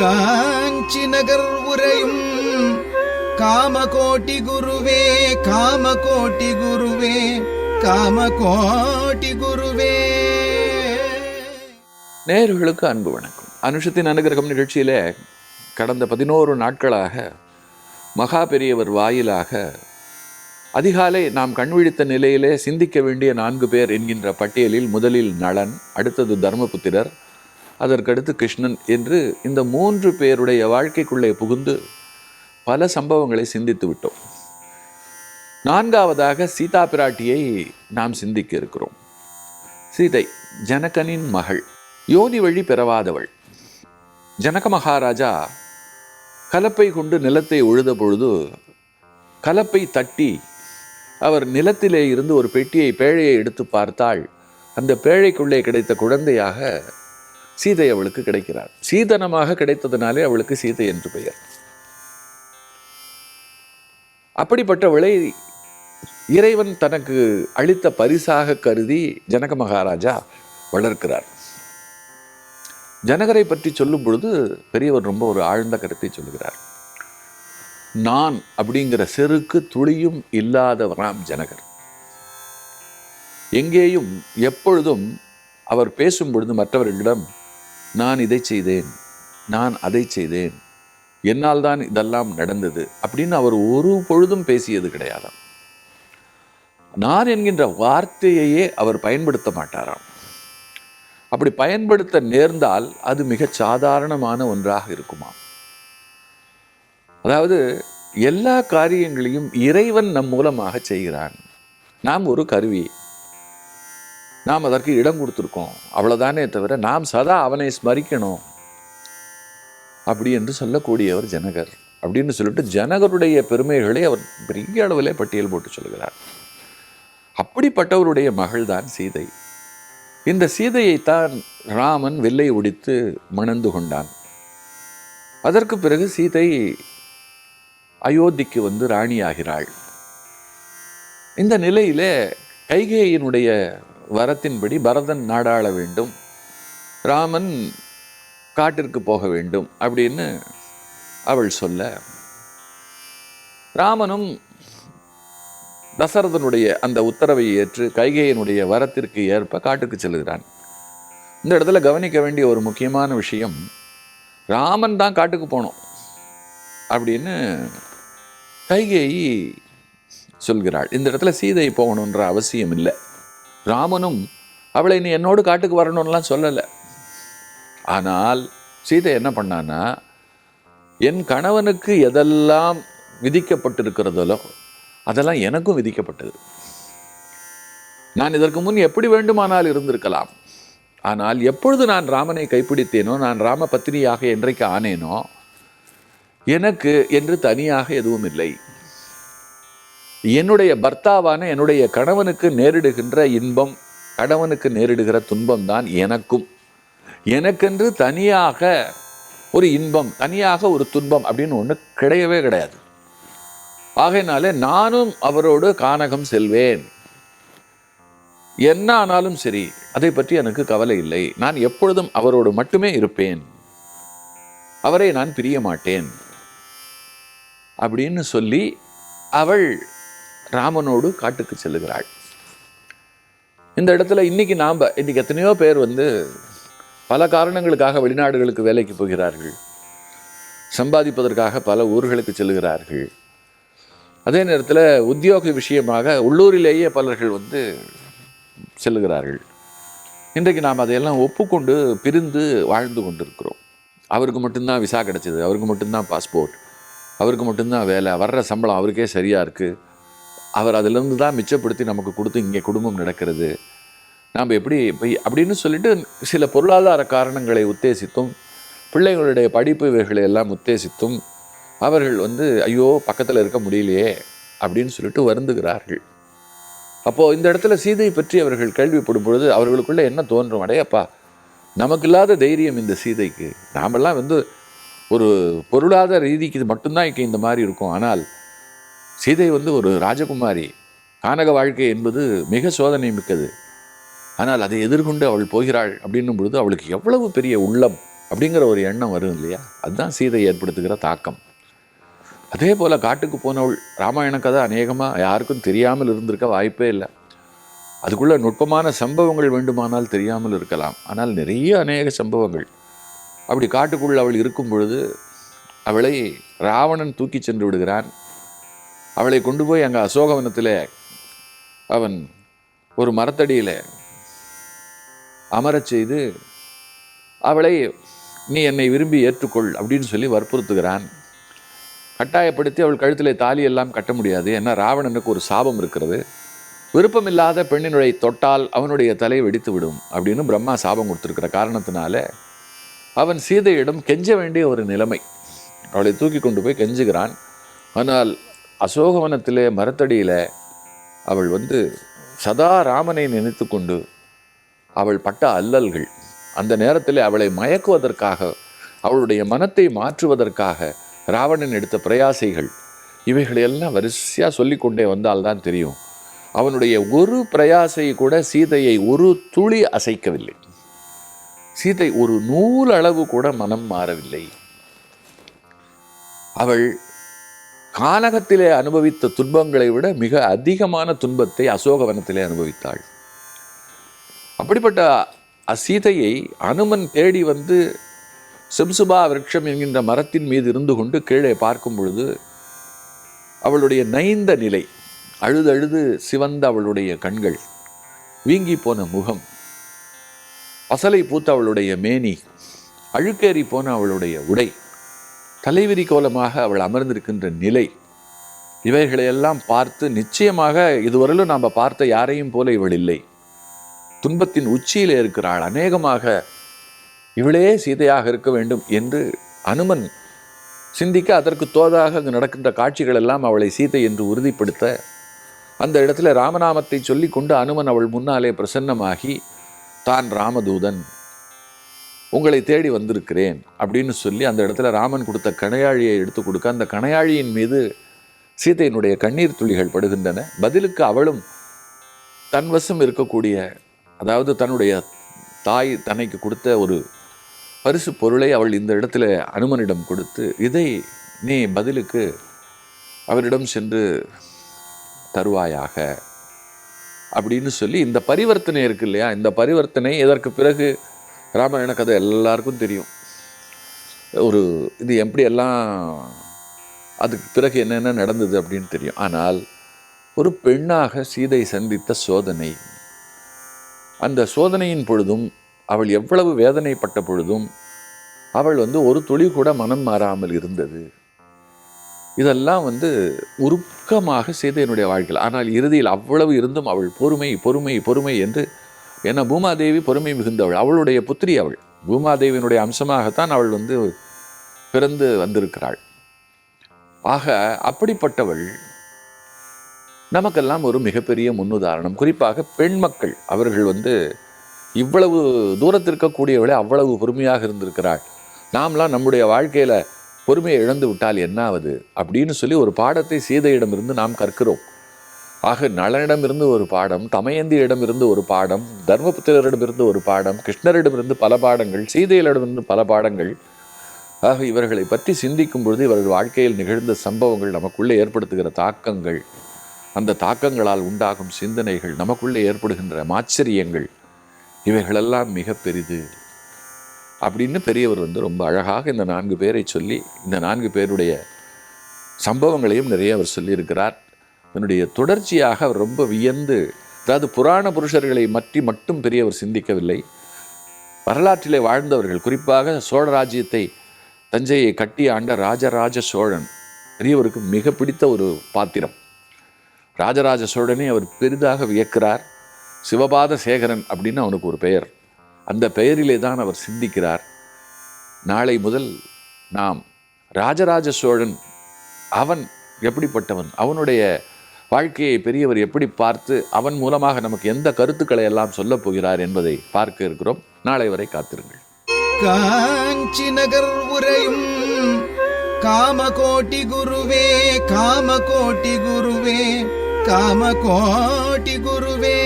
காஞ்சி நகர் உரையும் காமகோட்டி குருவே காமகோட்டி குருவே காமகோட்டி குருவே. நேர்களுக்கு அன்பு வணக்கம். அனுஷத்தின் அனுகிரகம் நிகழ்ச்சியில கடந்த பதினோரு நாட்களாக மகா பெரியவர் வாயிலாக அதிகாலை நாம் கண்விழித்த நிலையிலே சிந்திக்க வேண்டிய நான்கு பேர் என்கின்ற பட்டியலில் முதலில் நளன் அடுத்தது தர்மபுத்திரர் அதற்கடுத்து கிருஷ்ணன் என்று இந்த மூன்று பேருடைய வாழ்க்கைக்குள்ளே புகுந்து பல சம்பவங்களை சிந்தித்து விட்டோம். நான்காவதாக சீதா பிராட்டியை நாம் சிந்திக்க இருக்கிறோம். சீதை ஜனகனின் மகள். யோனி வழி பெறவாதவள். ஜனக மகாராஜா கலப்பை கொண்டு நிலத்தை உழுத பொழுது கலப்பை தட்டி அவர் நிலத்திலே இருந்து ஒரு பெட்டியை பேழையை எடுத்து பார்த்தால் அந்த பேழைக்குள்ளே கிடைத்த குழந்தையாக சீதை அவளுக்கு கிடைக்கிறார் சீதனமாக கிடைத்ததினாலே அவளுக்கு சீதை என்று பெயர். அப்படிப்பட்டவளை இறைவன் தனக்கு அளித்த பரிசாக கருதி ஜனக மகாராஜா வளர்க்கிறார். ஜனகரை பற்றி சொல்லும் பொழுது பெரியவர் ரொம்ப ஒரு ஆழ்ந்த கருத்தை சொல்கிறார் நான் அப்படிங்கிற செருக்கு துளியும் இல்லாதவராம் ஜனகர். எங்கேயும் எப்பொழுதும் அவர் பேசும் பொழுது மற்றவர்களிடம் நான் இதை செய்தேன் நான் அதை செய்தேன் என்னால் தான் இதெல்லாம் நடந்தது அப்படின்னு அவர் ஒரு பொழுதும் பேசியது கிடையாதாம். நான் என்கின்ற வார்த்தையையே அவர் பயன்படுத்த மாட்டாராம். அப்படி பயன்படுத்த நேர்ந்தால் அது மிக சாதாரணமான ஒன்றாக இருக்குமாம். அதாவது எல்லா காரியங்களையும் இறைவன் நம் மூலமாக செய்கிறான். நாம் ஒரு கருவி நாம் அதற்கு இடம் கொடுத்துருக்கோம். அவ்வளோதானே தவிர நாம் சதா அவனை ஸ்மரிக்கணும். அப்படி என்று சொல்லக்கூடியவர் ஜனகர். அப்படின்னு சொல்லிட்டு ஜனகருடைய பெருமைகளை அவர் பெரிய அளவிலே பட்டியல் போட்டு சொல்கிறார். அப்படிப்பட்டவருடைய மகள்தான் சீதை. இந்த சீதையைத்தான் ராமன் வெள்ளை ஒடித்து மணந்து கொண்டான். அதற்கு பிறகு சீதை அயோத்திக்கு வந்து ராணியாகிறாள். இந்த நிலையிலே கைகேயினுடைய வரத்தின்படி பரதன் நாடாள வேண்டும். ராமன் காட்டிற்கு போக வேண்டும் அப்படின்னு அவள் சொல்ல. ராமனும் தசரதனுடைய அந்த உத்தரவை ஏற்று கைகையனுடைய வரத்திற்கு ஏற்ப காட்டுக்கு செல்கிறான். இந்த இடத்துல கவனிக்க வேண்டிய ஒரு முக்கியமான விஷயம் ராமன் தான் காட்டுக்கு போனோம் அப்படின்னு கைகேயி சொல்கிறாள். இந்த இடத்துல சீதை போகணுன்ற அவசியம் இல்லை ராமனும் அவளை நீ என்னோடு காட்டுக்கு வரணும்லாம் சொல்லலை. ஆனால் சீதை என்ன பண்ணான்னா என் கணவனுக்கு எதெல்லாம் விதிக்கப்பட்டிருக்கிறதோ அதெல்லாம் எனக்கும் விதிக்கப்பட்டது. நான் இதற்கு முன் எப்படி வேண்டுமானால் இருந்திருக்கலாம். ஆனால் எப்பொழுது நான் ராமனை கைப்பிடித்தேனோ நான் ராம பத்தினியாக என்றைக்கு ஆனேனோ எனக்கு என்று தனியாக எதுவும் இல்லை. என்னுடைய பர்த்தாவான என்னுடைய கணவனுக்கு நேரிடுகின்ற இன்பம் கணவனுக்கு நேரிடுகிற துன்பம் தான் எனக்கும். எனக்கென்று தனியாக ஒரு இன்பம் தனியாக ஒரு துன்பம் அப்படின்னு ஒன்று கிடையவே கிடையாது. ஆகையினாலே நானும் அவரோடு கானகம் செல்வேன். என்ன ஆனாலும் சரி அதை பற்றி எனக்கு கவலை இல்லை. நான் எப்பொழுதும் அவரோடு மட்டுமே இருப்பேன். அவரை நான் பிரிய மாட்டேன். அப்படின்னு சொல்லி அவள் ராமனோடு காட்டுக்கு செல்லுகிறாள். இந்த இடத்துல இன்னைக்கு நாம் இன்றைக்கி எத்தனையோ பேர் வந்து பல காரணங்களுக்காக வெளிநாடுகளுக்கு வேலைக்கு போகிறார்கள். சம்பாதிப்பதற்காக பல ஊர்களுக்கு செல்லுகிறார்கள். அதே நேரத்தில் உத்தியோக விஷயமாக உள்ளூரிலேயே பலர்கள் வந்து செல்லுகிறார்கள். இன்றைக்கு நாம் அதையெல்லாம் ஒப்புக்கொண்டு பிரிந்து வாழ்ந்து கொண்டிருக்கிறோம். அவருக்கு மட்டும்தான் விசா கிடச்சிது அவருக்கு மட்டும்தான் பாஸ்போர்ட் அவருக்கு மட்டும்தான் வேலை வர்ற சம்பளம் அவருக்கே சரியாக இருக்குது அவர் அதிலிருந்து தான் மிச்சப்படுத்தி நமக்கு கொடுத்து இங்கே குடும்பம் நடக்கிறது. நாம் எப்படி அப்படின்னு சொல்லிட்டு சில பொருளாதார காரணங்களை உத்தேசித்தும் பிள்ளைகளுடைய படிப்பு இவைகளை எல்லாம் உத்தேசித்தும் அவர்கள் வந்து ஐயோ பக்கத்தில் இருக்க முடியலையே அப்படின்னு சொல்லிட்டு வருந்துகிறார்கள். அப்போது இந்த இடத்துல சீதையை பற்றி அவர்கள் கேள்விப்படும் பொழுது அவர்களுக்குள்ளே என்ன தோன்றும்? அடையப்பா நமக்கு இல்லாத தைரியம் இந்த சீதைக்கு. நாமெல்லாம் வந்து ஒரு பொருளாதார ரீதிக்கு இது மட்டும்தான் இங்கே இந்த மாதிரி இருக்கும். ஆனால் சீதை வந்து ஒரு ராஜகுமாரி. கானக வாழ்க்கை என்பது மிக சோதனை மிக்கது. ஆனால் அதை எதிர்கொண்டு அவள் போகிறாள் அப்படின்னும் பொழுது அவளுக்கு எவ்வளவு பெரிய உள்ளம் அப்படிங்கிற ஒரு எண்ணம் வரும் இல்லையா? அதுதான் சீதை ஏற்படுத்துகிற தாக்கம். அதே போல் காட்டுக்கு போனவள் ராமாயண கதை அநேகமாக யாருக்கும் தெரியாமல் இருந்திருக்க வாய்ப்பே இல்லை. அதுக்குள்ள நுட்பமான சம்பவங்கள் வேண்டுமானால் தெரியாமல் இருக்கலாம். ஆனால் நிறைய அநேக சம்பவங்கள். அப்படி காட்டுக்குள் அவள் இருக்கும் பொழுது அவளை ராவணன் தூக்கி சென்று விடுகிறான். அவளை கொண்டு போய் அங்கே அசோகவனத்தில் அவன் ஒரு மரத்தடியில் அமரச் செய்து அவளை நீ என்னை விரும்பி ஏற்றுக்கொள் அப்படின்னு சொல்லி வற்புறுத்துகிறான். கட்டாயப்படுத்தி அவள் கழுத்தில் தாலி எல்லாம் கட்ட முடியாது. ஏன்னா ராவணனுக்கு ஒரு சாபம் இருக்கிறது. விருப்பமில்லாத பெண்ணினுடைய தொட்டால் அவனுடைய தலை வெடித்து விடும் அப்படின்னு பிரம்மா சாபம் கொடுத்துருக்கிற காரணத்தினால அவன் சீதையிடம் கெஞ்ச வேண்டிய ஒரு நிலைமை. அவளை தூக்கி கொண்டு போய் கெஞ்சுகிறான். ஆனால் அசோகவனத்திலே மரத்தடியில் அவள் வந்து சதா ராமனை நினைத்து கொண்டு அவள் பட்ட அல்லல்கள். அந்த நேரத்தில் அவளை மயக்குவதற்காக அவளுடைய மனத்தை மாற்றுவதற்காக ராவணன் எடுத்த பிரயாசைகள். இவைகளையெல்லாம் வரிசையாக சொல்லிக்கொண்டே வந்தால்தான் தெரியும். அவனுடைய ஒரு பிரயாசை கூட சீதையை ஒரு துளி அசைக்கவில்லை. சீதை ஒரு நூல் அளவு கூட மனம் மாறவில்லை. அவள் கானகத்திலே அனுபவித்த துன்பங்களை விட மிக அதிகமான துன்பத்தை அசோகவனத்திலே அனுபவித்தாள். அப்படிப்பட்ட அசீதையை அனுமன் தேடி வந்து சிம்சுபா விரட்சம் என்கின்ற மரத்தின் மீது இருந்து கொண்டு கீழே பார்க்கும் பொழுது அவளுடைய நைந்த நிலை அழுதழுது சிவந்த அவளுடைய கண்கள் வீங்கி போன முகம் பசலை பூத்த அவளுடைய மேனி அழுக்கேறி போன அவளுடைய உடை தலைவிரி கோலமாக அவள் அமர்ந்திருக்கின்ற நிலை இவைகளையெல்லாம் பார்த்து நிச்சயமாக இதுவரையிலும் நாம் பார்த்த யாரையும் போல இவள் இல்லை. துன்பத்தின் உச்சியிலே இருக்கிறாள். அநேகமாக இவளே சீதையாக இருக்க வேண்டும் என்று அனுமன் சிந்திக்க அதற்கு தோதாக அங்கு நடக்கின்ற காட்சிகள் எல்லாம் அவளை சீதை என்று உறுதிப்படுத்த அந்த இடத்துல ராமநாமத்தை சொல்லி கொண்டு அனுமன் அவள் முன்னாலே பிரசன்னமாகி தான் ராமதூதன் உங்களை தேடி வந்திருக்கிறேன் அப்படின்னு சொல்லி அந்த இடத்துல ராமன் கொடுத்த கணையாழியை எடுத்து கொடுக்க அந்த கணையாழியின் மீது சீதையினுடைய கண்ணீர் துளிகள் படுகின்றன. பதிலுக்கு அவளும் தன் வசம் இருக்கக்கூடிய அதாவது தன்னுடைய தாய் தன்னைக்கு கொடுத்த ஒரு பரிசு பொருளை அவள் இந்த இடத்துல அனுமனிடம் கொடுத்து இதை நீ பதிலுக்கு அவரிடம் சென்று தருவாயாக அப்படின்னு சொல்லி இந்த பரிவர்த்தனை இருக்கு இல்லையா? இந்த பரிவர்த்தனை இதற்கு பிறகு ராமாயண கதை எல்லாருக்கும் தெரியும். ஒரு இது எப்படி எல்லாம் அதுக்கு பிறகு என்னென்ன நடந்தது அப்படின்னு தெரியும். ஆனால் ஒரு பெண்ணாக சீதை சந்தித்த சோதனை அந்த சோதனையின் பொழுதும் அவள் எவ்வளவு வேதனைப்பட்ட பொழுதும் அவள் வந்து ஒரு துளி கூட மனம் மாறாமல் இருந்தது. இதெல்லாம் வந்து உருக்கமாக சீதையினுடைய வாழ்க்கையில் ஆனால் இறுதியில் அவ்வளவு இருந்தும் அவள் பொறுமை பொறுமை பொறுமை என்று ஏன்னா பூமாதேவி பொறுமை மிகுந்தவள் அவளுடைய புத்திரி அவள். பூமாதேவியினுடைய அம்சமாகத்தான் அவள் வந்து பிறந்து வந்திருக்கிறாள். ஆக அப்படிப்பட்டவள் நமக்கெல்லாம் ஒரு மிகப்பெரிய முன்னுதாரணம். குறிப்பாக பெண் மக்கள் அவர்கள் வந்து இவ்வளவு தூரத்தில் இருக்கக்கூடியவளை அவ்வளவு பொறுமையாக இருந்திருக்கிறாள். நாம்லாம் நம்முடைய வாழ்க்கையில் பொறுமையை இழந்து விட்டால் என்னாவது? அப்படின்னு சொல்லி ஒரு பாடத்தை சீதையிடமிருந்து நாம் கற்கிறோம். ஆக நளனிடமிருந்து ஒரு பாடம் தமயந்தியிடமிருந்து ஒரு பாடம் தர்மபுத்திரரிடமிருந்து ஒரு பாடம் கிருஷ்ணரிடமிருந்து பல பாடங்கள் சீதையிலிடமிருந்து பல பாடங்கள். ஆக இவர்களை பற்றி சிந்திக்கும் பொழுது இவர்கள் வாழ்க்கையில் நிகழ்ந்த சம்பவங்கள் நமக்குள்ளே ஏற்படுத்துகிற தாக்கங்கள். அந்த தாக்கங்களால் உண்டாகும் சிந்தனைகள் நமக்குள்ளே ஏற்படுகின்ற மாச்சரியங்கள். இவைகளெல்லாம் மிக பெரிது. அப்படின்னு பெரியவர் வந்து ரொம்ப அழகாக இந்த நான்கு பேரை சொல்லி இந்த நான்கு பேருடைய சம்பவங்களையும் நிறைய அவர் சொல்லியிருக்கிறார். இதனுடைய தொடர்ச்சியாக அவர் ரொம்ப வியந்து அதாவது புராண புருஷர்களை மற்றி மட்டும் பெரியவர் சிந்திக்கவில்லை. வரலாற்றிலே வாழ்ந்தவர்கள் குறிப்பாக சோழ ராஜ்யத்தை தஞ்சையை கட்டி ஆண்ட ராஜராஜ சோழன் பெரியவருக்கு மிக பிடித்த ஒரு பாத்திரம். ராஜராஜ சோழனை அவர் பெரிதாக வியக்கிறார். சிவபாத சேகரன் அப்படின்னு அவனுக்கு ஒரு பெயர். அந்த பெயரிலே தான் அவர் சிந்திக்கிறார். நாளை முதல் நாம் ராஜராஜ சோழன் அவன் எப்படிப்பட்டவன்? அவனுடைய வாழ்க்கையை பெரியவர் எப்படி பார்த்து அவன் மூலமாக நமக்கு எந்த கருத்துக்களை எல்லாம் சொல்லப் போகிறார் என்பதை பார்க்க இருக்கிறோம். நாளை வரை காத்திருங்கள். காஞ்சி நகர் உரையும் காமகோட்டி குருவே காமகோட்டி குருவே காமகோட்டி குருவே.